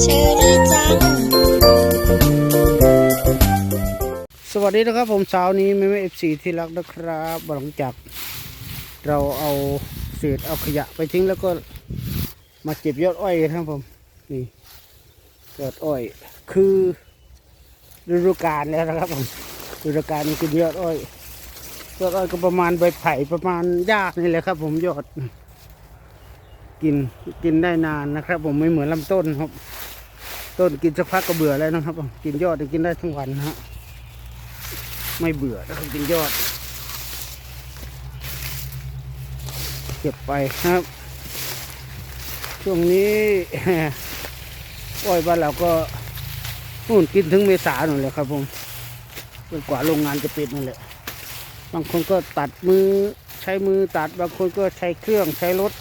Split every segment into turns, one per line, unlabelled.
เชอรี่จัง
สวัสดีนะครับผมเช้านี้แม่แม่เอฟซีที่รักนะครับหลังจากเราเอาเศษเอาขยะไปทิ้งแล้วก็มาเก็บยอดอ้อยกันครับผมนี่ยอดอ้อย คือฤดูกาลแล้วนะครับผมฤดูกาลคือยอดอ้อยยอดอ้อยก็ประมาณใบไผ่ประมาณหญ้านี่แหละครับ ผมยอด กินกินได้นานนะครับ ผมไม่เหมือนลำต้นครับ ต้นกินสักพักก็เบื่อแล้วนะครับผมกินยอดกินได้ทั้งวันนะฮะไม่เบื่อนะครับกินยอด เก็บไปครับ ช่วงนี้อ้อยบ้านเราก็นู่นกินถึงเมษาหน่อยเลยครับ ผมจนกว่าโรงงานจะปิดนั่นแหละบางคนก็ตัดมือใช้มือตัดบางคนก็ใช้เครื่องใช้รถ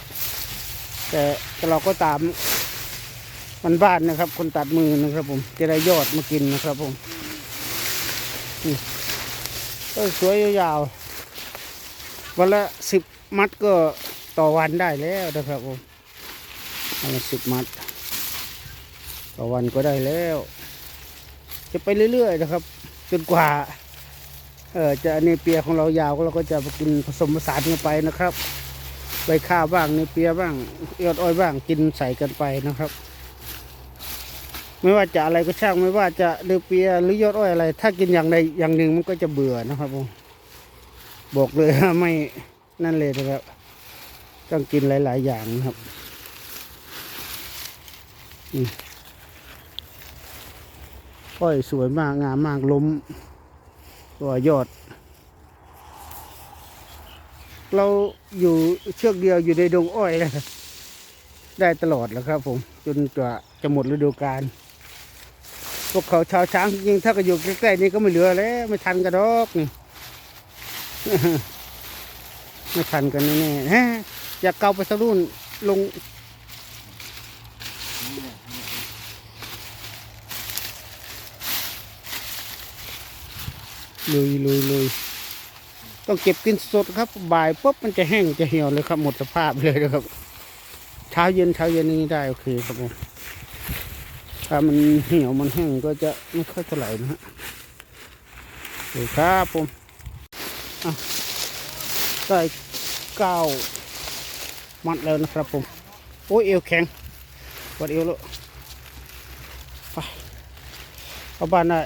แต่แต่เราก็ตามมันบ้านนะครับ คนตัดมือนะครับ ผมจะได้ยอดมากินนะครับ ผมก็สวยยาวๆวันละสิบมัดก็ต่อวันได้แล้วนะครับผมวันละสิบมัด ต่อวันก็ได้แล้ว จะไปเรื่อยๆนะครับ จนกว่าเออจะเนเปียของเรายาวเราก็จะกินผสมผสานกันไปนะครับ ใบข้าวบ้างเนื้อเปียบ้างยอดอ้อยบ้างกินใส่กันไปนะครับ ไม่ว่าจะอะไรก็ช่างไม่ว่าจะเดือเปียหรือยอดอ้อยอะไร ถ้ากินอย่างใดอย่างหนึ่งมันก็จะเบื่อนะครับผมบอกเลยไม่นั่นเลยนะครับต้องกินหลาย ๆ อย่างนะครับอ้อยสวยมากงามมากล้มตัวยอด เราอยู่เชือกเดียวอยู่ในดงอ้อยนะครับได้ตลอดแล้วครับผมจนกว่าจะหมดฤดูกาลพวกเขาชาวช้างจริงถ้าก็อยู่ใกล้ๆนี่ก็ไม่เหลือแล้วไม่ทันกันดอกนี่ไม่ทันกันแน่ๆฮะอยากเกาไปสรุ่นลงลุยลุยลุย ต้องเก็บกินสดครับบ่ายปุ๊บมันจะแห้งจะเหี่ยวเลยครับ หมดสภาพเลยนะครับเช้าเย็นเช้าเย็นนี้ได้โอเคครับผมถ้ามันเหี่ยวมันแห้งก็จะไม่ค่อยเท่าไหร่นะฮะโอเคครับผมได้เก้ามัดแล้วนะครับผมโอ้ยเอวแข็งวัดเอวแล้วไปเข้าบ้านได้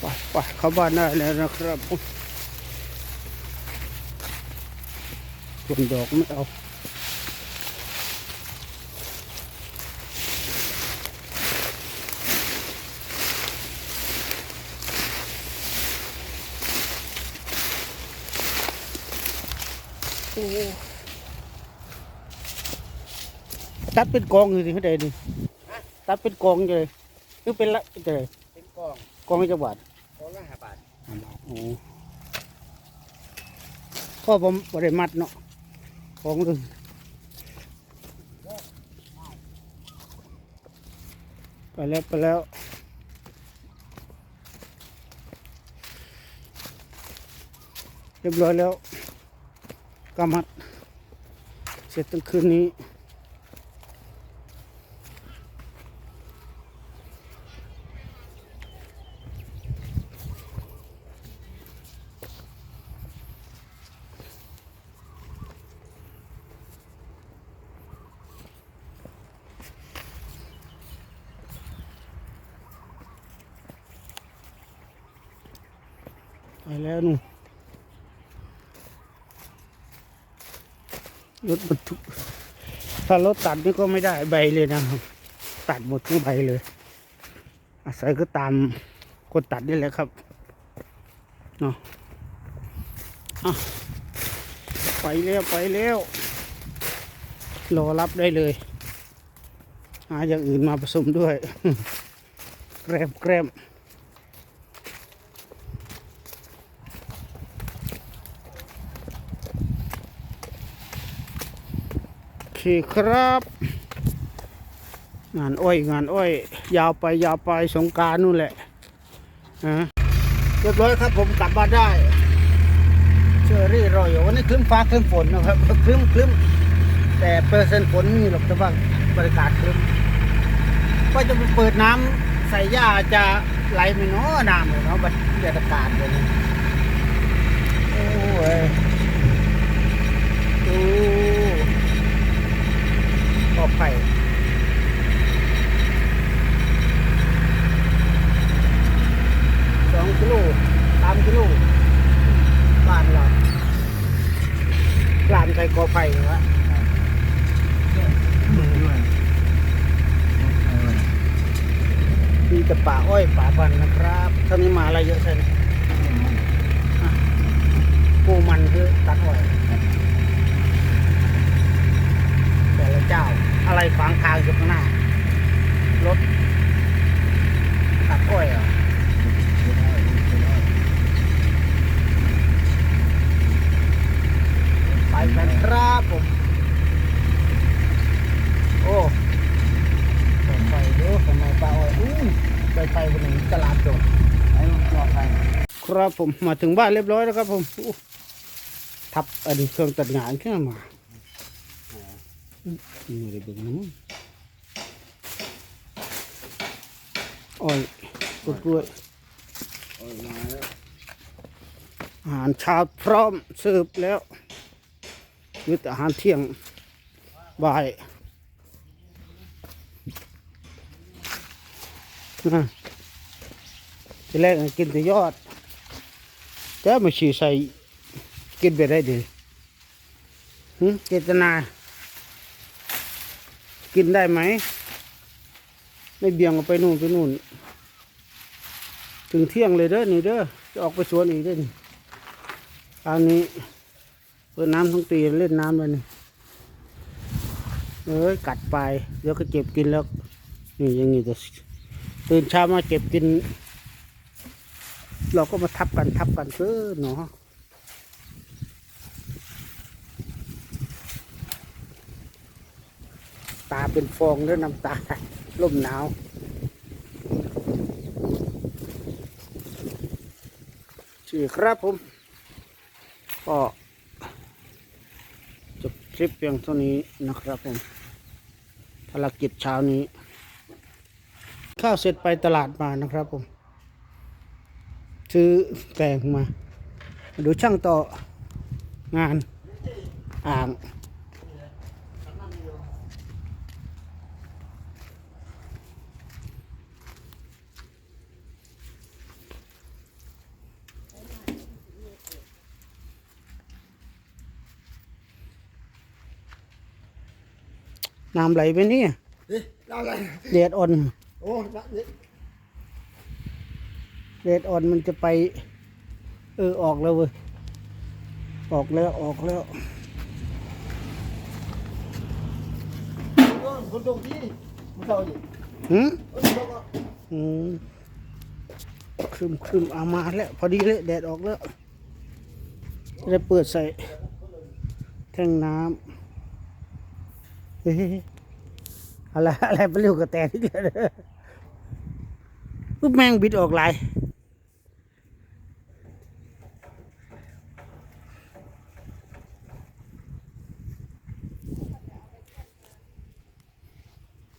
ไปไปเข้าบ้านได้แล้วนะครับผมส่วนดอกไม่เอาโอ้ตัดเป็นกองอยู่ที่เขาได้ดิตัดเป็นกองเลย คือเป็นละจะเลย
เป็นกล่อง
กองไม่จะบาท
กล่องละห้าบาท
โอ้พ่อผมบริมัดเนาะของดึงไปแล้วไปแล้วเรียบร้อยแล้วกำมัด เสร็จตั้งคืนนี้ ไปแล้วนู่นรถบรรทุกถ้ารถตัดนี่ก็ไม่ได้ใบเลยนะครับ ตัดหมดทั้งใบเลย อาศัยก็ตามคนตัดนี่แหละครับเนาะอะไปแล้วไปแล้ว รอรับได้เลยหาอย่างอื่นมาผสมด้วย แกรมแกรม โอครับ งานอ้อยงานอ้อย ยาวไปยาวไปสงการนู่นแหละอ่าเรียบร้อยครับผมกลับบ้าได้เชอรี่รอยวันนี้คลึ้มฟ้าคลึ้มฝนนะครับคลึ้มคลึ้มแต่เปอร์เซ็นต์ฝนไม่มีหรอกแต่ว่าบรรยากาศคลึ้มก็จะเปิดน้ำใส่หญ้าจะไหลไมเนาะน้ำเลยเนาะบรรยากาศเลยนี่โอ้ยโอ้ปลอดภัยสองกิโลสามกิโลบ้านเราลานไก่กอไผ่เหรอมีแต่ป่าอ้อยป่าบันนะครับท่านี้มาอะไรเยอะใช่ไหมปูมันคือตัดอ้อย แต่ละเจ้า อะไรขวางทางอยู่ข้างหน้ารถตัดอ้อยเหรอไปกันครับผม โอ้เปิดไฟดูทำไมปลาอ้อยอู้ไปไฟบนนี้ตลาดโดดไอ้มันปลอดภัยครับผมมาถึงบ้านเรียบร้อยแล้วครับผมทับอันเครื่องตัดงานขึ้นมา นี่เลยเบิ่งมันอ้อยกล้วยอาหารเช้าพร้อมเสิร์ฟแล้วหรือแต่อาหารเที่ยงบ่ายนะทีแรกกินแต่ยอด แต่มาชีใส่กินไปได้ดีหึเจตนา กินได้ไหม ไม่เบี่ยงออกไปนู่นไปนู่น ถึงเที่ยงเลยเด้อนี่เด้อจะออกไปสวนอีกเด้อนี่คราวนี้เปิดน้ำทั้งปีเล่นน้ำเลยนี่เอ้ยกัดไปเดี๋ยวก็เก็บกินแล้วนี่ยังงี้จะตื่นเช้ามาเก็บกิน เราก็มาทับกันทับกันเพื่อเนาะาเป็นฟองด้วยน้ำตาลมหนาวสี่อครับผม ก็จบคลิปเพียงเท่านี้นะครับผมภารกิจเช้านี้ ข้าวเสร็จไปตลาดมานะครับผม ซื้อแตงมา ดูช่างต่องานอ่าง น้ำไหลไปนี่
เอ๊ะอะไร
แดดอ่อน
โอ้ละนี่
แดดอ่อนมันจะไป เออออกแล้วเว้ยออกแล้วออกแล้ว
คนตรงที่มันเท่าอยู่
หืม
เออแล้วก็
อืมครึมครึมเอามาแล้วพอดีเลยแดดออกแล้วจะได้เปิดใส่แท่งน้ำเฮ้ย อะไรอะไรไปเร็วกระแตนี่เลยปุ๊บแมงบิดออกหลาย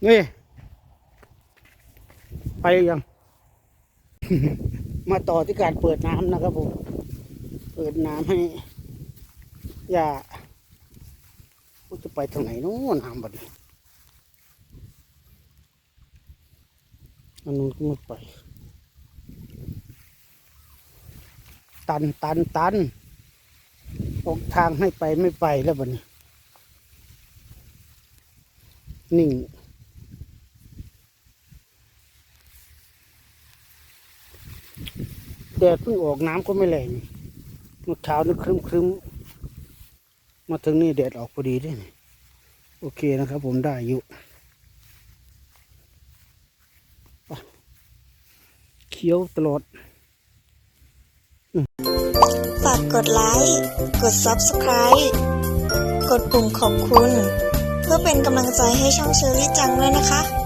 นี่ ไปยัง มาต่อที่การเปิดน้ำนะครับผม เปิดน้ำให้อย่า ว่าจะไปทางไหนนู้นน้ำบัดนี้อันนู้นก็ไม่ไป ตันตันตันออกทางให้ไปไม่ไปแล้วบัดนี้ นิ่งแดดเพิ่งออกน้ำก็ไม่แรงเมื่อเช้านี่ครึ้มครึ้ม มาถึงนี่แดดออกพอดีด้วยนี่โอเคนะครับผมได้อยู่ไปเคี้ยวตลอด
ฝากกดไลค์ กด Subscribe กดปุ่มขอบคุณ เพื่อเป็นกำลังใจให้ช่องเชอรี่จังด้วยนะคะ